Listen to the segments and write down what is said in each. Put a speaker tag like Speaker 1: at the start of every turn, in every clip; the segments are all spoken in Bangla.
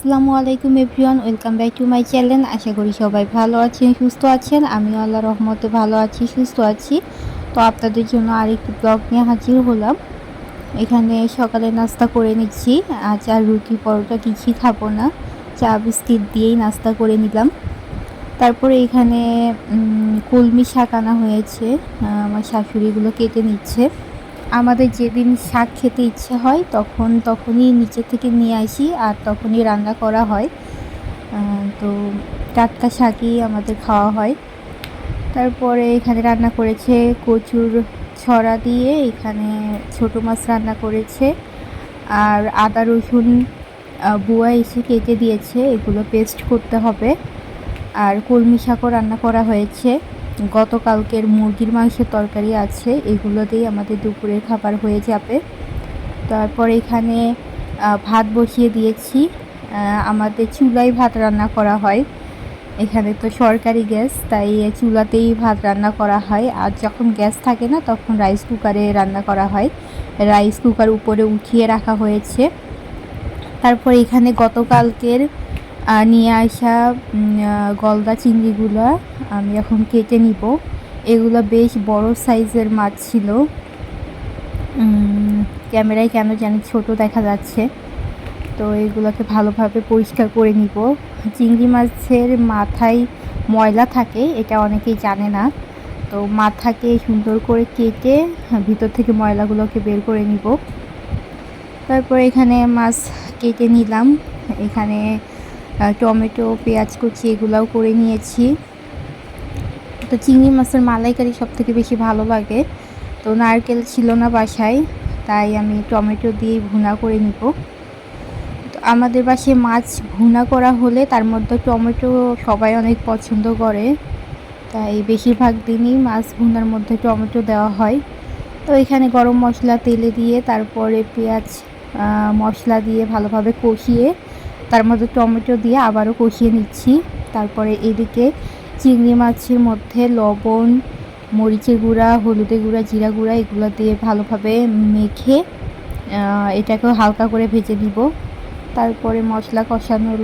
Speaker 1: আসসালামু আলাইকুম everyone, welcome back to my channel. আশা করি সবাই ভালো আছেন, সুস্থ আছেন। আমিও আল্লাহ রহমতে ভালো আছি, সুস্থ আছি। তো আপনাদের জন্য আরেকটি ব্লগ নিয়ে হাজির হলাম। এখানে সকালে নাস্তা করে নিচ্ছি। আজ আর রুটি, পরোটা কিছুই খাব না। চা, বিস্কিট দিয়েই নাস্তা করে নিলাম। তারপরে এখানে কলমি শাক আনা হয়েছে। আমার শাশুড়িগুলো কেটে নিচ্ছে। আমাদের যেদিন শাক খেতে ইচ্ছে হয়, তখন, তখনই নিচে থেকে নিয়ে আসি আর তখনই রান্না করা হয়। তো টাটকা শাকই আমাদের খাওয়া হয়। তারপরে এখানে রান্না করেছে কচুর ছড়া দিয়ে, এখানে ছোট মাছ রান্না করেছে। আর আদা, রসুন বুয়া এসে কেটে দিয়েছে, এগুলো পেস্ট করতে হবে। আর কলমি শাকও রান্না করা হয়েছে। গতকালকের মুরগির মাংসের তরকারি আছে, এগুলোতেই আমাদের দুপুরের খাবার হয়ে যাবে। তারপর এখানে ভাত বসিয়ে দিয়েছি। আমাদের চুলায় ভাত রান্না করা হয়। এখানে তো সরকারি গ্যাস, তাই চুলাতেই ভাত রান্না করা হয়। আর যখন গ্যাস থাকে না, তখন রাইস কুকারে রান্না করা হয়। রাইস কুকার উপরে উঠিয়ে রাখা হয়েছে। তারপর এখানে গতকালকের নিয়ে আসা গলদা চিংড়িগুলো আমি এখন কেটে নিব। এগুলো বেশ বড় সাইজের মাছ ছিল। ক্যামেরায় কেন জানি ছোট দেখা যাচ্ছে। তো এগুলোকে ভালোভাবে পরিষ্কার করে নিব। চিংড়ি মাছের মাথায় ময়লা থাকে, এটা অনেকেই জানে না। তো মাথাকে সুন্দর করে কেটে ভিতর থেকে ময়লাগুলোকে বের করে নিব। তারপর এখানে মাছ কেটে নিলাম। এখানে টমেটো, পেঁয়াজ কুচি এগুলাও করে নিয়েছি। তো চিংড়ি মাছের মালাইকারি সব থেকে বেশি ভালো লাগে। তো নারকেল ছিল না বাসায়, তাই আমি টমেটো দিয়ে ভুনা করে নিব। তো আমাদের বাসায় মাছ ভুনা করা হলে তার মধ্যে টমেটো সবাই অনেক পছন্দ করে। তাই বেশিরভাগ দিনই মাছ ভুনার মধ্যে টমেটো দেওয়া হয়। তো এখানে গরম মশলা তেলে দিয়ে, তারপরে পেঁয়াজ মশলা দিয়ে ভালোভাবে কষিয়ে তার মধ্যে টমেটো দিয়ে আবারও কষিয়ে নিচ্ছি। তারপরে এদিকে চিংড়ি মাছের মধ্যে লবণ, মরিচের গুঁড়া, হলুদের গুঁড়া, জিরা গুঁড়া এগুলো দিয়ে ভালোভাবে মেখে এটাকেও হালকা করে ভেজে দিব তারপরে মশলা কষানোর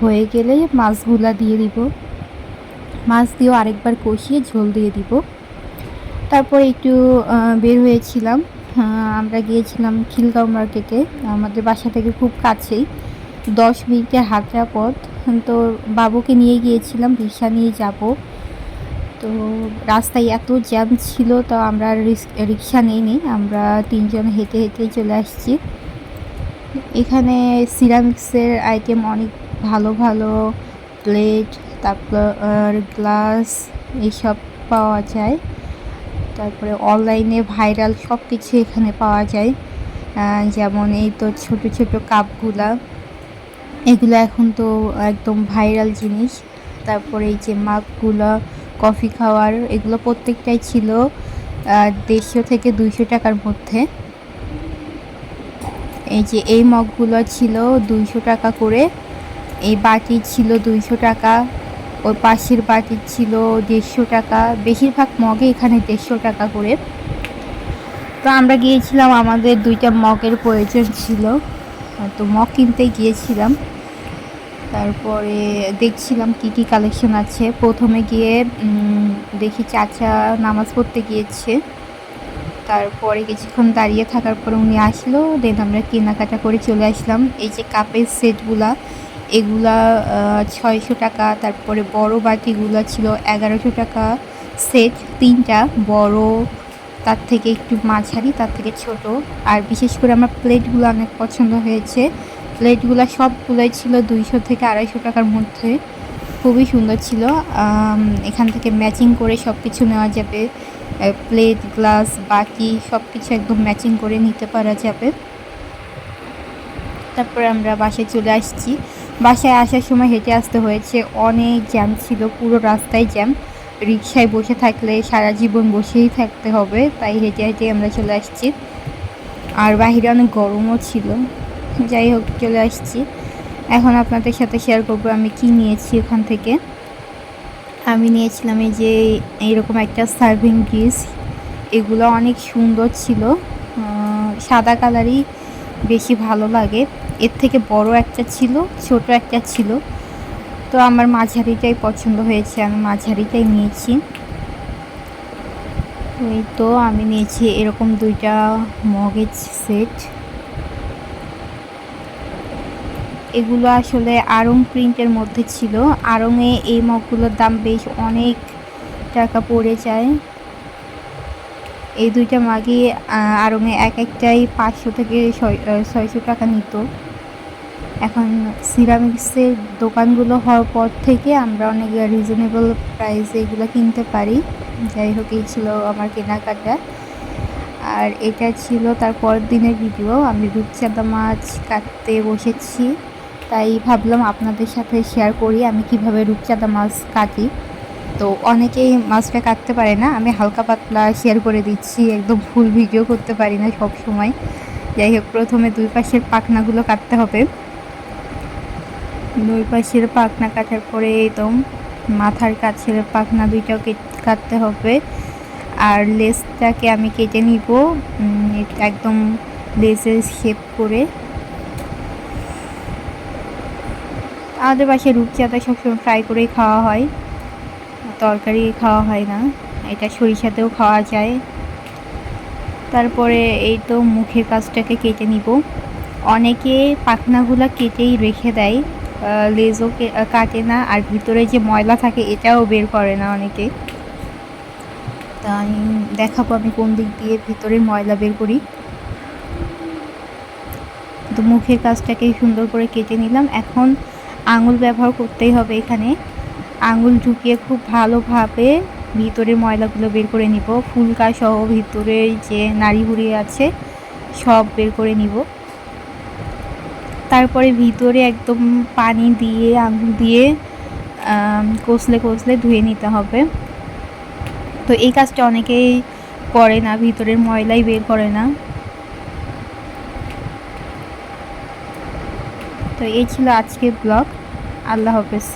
Speaker 1: হয়ে গেলে মাছগুলা দিয়ে দিব। মাছ দিয়েও আরেকবার কষিয়ে ঝোল দিয়ে দিব। তারপর একটু বের হয়েছিলাম। আমরা গিয়েছিলাম খিলগাঁও মার্কেটে আমাদের বাসা থেকে খুব কাছেই। দশ মিনিটের হাঁটা পথ। তো বাবুকে নিয়ে গিয়েছিলাম, রিক্সা নিয়ে যাব। তো রাস্তায় এত জ্যাম ছিল, তো আমরা রিক্সা নিইনি। আমরা তিনজন হেঁটে হেঁটে চলে আসছি। এখানে সিরামিক্সের আইটেম অনেক ভালো ভালো প্লেট তারপর গ্লাস এইসব পাওয়া যায়। তারপরে অনলাইনে ভাইরাল সব কিছু এখানে পাওয়া যায়। যেমন এই তো ছোট ছোট কাপগুলা এগুলো এখন তো একদম ভাইরাল জিনিস। তারপরে এই যে মাগগুলো, কফি খাওয়ার, এগুলো প্রত্যেকটাই ছিল দেড়শো থেকে দুইশো টাকার মধ্যে। এই যে এই মগগুলো ছিল দুইশো টাকা করে, এই বাটি ছিল দুইশো টাকা, ওর পাশের বাটি ছিল দেড়শো টাকা, বেশিরভাগ মগে এখানে দেড়শো টাকা করে। তো আমরা গিয়েছিলাম, আমাদের দুইটা মগের প্রয়োজন ছিল। তো মগ কিনতে গিয়েছিলাম। তারপরে দেখছিলাম কি কি কালেকশন আছে। প্রথমে গিয়ে দেখি চাচা নামাজ পড়তে গিয়েছে। তারপরে কিছুক্ষণ দাঁড়িয়ে থাকার পরে উনি আসলো দেন আমরা কেনাকাটা করে চলে আসলাম। এই যে কাপের সেটগুলা, এগুলা ছয়শো টাকা, তারপরে বড় বাটিগুলা ছিল এগারোশো টাকা সেট, তিনটা বড়, তার থেকে একটু মাঝারি, তার থেকে ছোট। আর বিশেষ করে আমার প্লেটগুলো অনেক পছন্দ হয়েছে। প্লেটগুলো সবগুলোই ছিল দুইশো থেকে আড়াইশো টাকার মধ্যে। খুবই সুন্দর ছিল। এখান থেকে ম্যাচিং করে সব কিছু নেওয়া যাবে। প্লেট গ্লাস বাকি সব কিছু একদম ম্যাচিং করে নিতে পারা যাবে। তারপরে আমরা বাসায় চলে আসছি। বাসায় আসার সময় হেঁটে আসতে হয়েছে। অনেক জ্যাম ছিল, পুরো রাস্তায় জ্যাম রিক্সায় বসে থাকলে সারা জীবন বসেই থাকতে হবে, তাই হেঁটে হেঁটে আমরা চলে আসছি। আর বাইরে অনেক গরমও ছিল। যাই হোক, চলে আসছি। এখন আপনাদের সাথে শেয়ার করব আমি কি নিয়েছি ওখান থেকে। আমি নিয়েছিলাম এই যে এইরকম একটা সার্ভিং ডিশ এগুলো অনেক সুন্দর ছিল। সাদা কালারই বেশি ভালো লাগে। এর থেকে বড় একটা ছিল, ছোট একটা ছিল। তো আমার মাঝারিটাই পছন্দ হয়েছে, আমি মাঝারিটাই নিয়েছি। এই তো আমি নিয়েছি এরকম দুইটা মগেজ সেট এগুলো আসলে আড়ং প্রিন্টের মধ্যে ছিল। আড়ংয়ে এই মগগুলোর দাম বেশ অনেক টাকা পড়ে যায়। এই দুইটা মাগি আড়ংয়ে এক একটাই পাঁচশো থেকে ছয়শো টাকা নিত। এখন সিরামিক্সের দোকানগুলো হওয়ার পর থেকে আমরা অনেক রিজনেবল প্রাইসে এগুলো কিনতে পারি। যাই হোক, এই ছিল আমার কেনাকাটা। আর এটা ছিল তার পরের দিনের ভিডিও আমি রূপচাঁদা মাছ কাটতে বসেছি। তাই ভাবলাম আপনাদের সাথে শেয়ার করি আমি কীভাবে রূপচাঁদা মাছ কাটি। তো অনেকেই মাছটা কাটতে পারে না, আমি হালকা পাতলা শেয়ার করে দিচ্ছি, একদম ফুল ভিডিও করতে পারি না সব সময়। যাই হোক, প্রথমে দুই পাশের পাখনাগুলো কাটতে হবে। দুই পাশের পাখনা কাটার পরে একদম মাথার কাছের পাখনা দুইটাও কাটতে হবে। আর লেসটাকে আমি কেটে নিব একদম লেসের শেপ করে। আমাদের বাসায় রূপচাঁদা সবসময় ফ্রাই করেই খাওয়া হয়। তরকারি খাওয়া হয় না। এটা সরিষাতেও খাওয়া যায়। তারপরে এই তো মুখের কাজটাকে কেটে নিব। অনেকে পাখনাগুলো কেটেই রেখে দেয়। লেজও কাটে না। আর ভিতরে যে ময়লা থাকে, এটাও বের করে না অনেকে। তা আমি দেখাবো আমি কোন দিক দিয়ে ভিতরে ময়লা বের করি। তো মুখের কাজটাকে সুন্দর করে কেটে নিলাম। এখন আঙুল ব্যবহার করতেই হবে এখানে। আঙুল ঢুকিয়ে খুব ভালোভাবে ভিতরের ময়লাগুলো বের করে নিব। ফুলকা সহ ভিতরে যে নাড়ি হুড়ি আছে, সব বের করে নিব। তারপরে ভিতরে একদম পানি দিয়ে, আঙুল দিয়ে কষলে কষলে ধুয়ে নিতে হবে। তো এই কাজটা অনেকেই করে না, ভিতরের ময়লাই বের করে না। তো এই ছিল আজকের ব্লগ। আল্লাহ হাফেজ।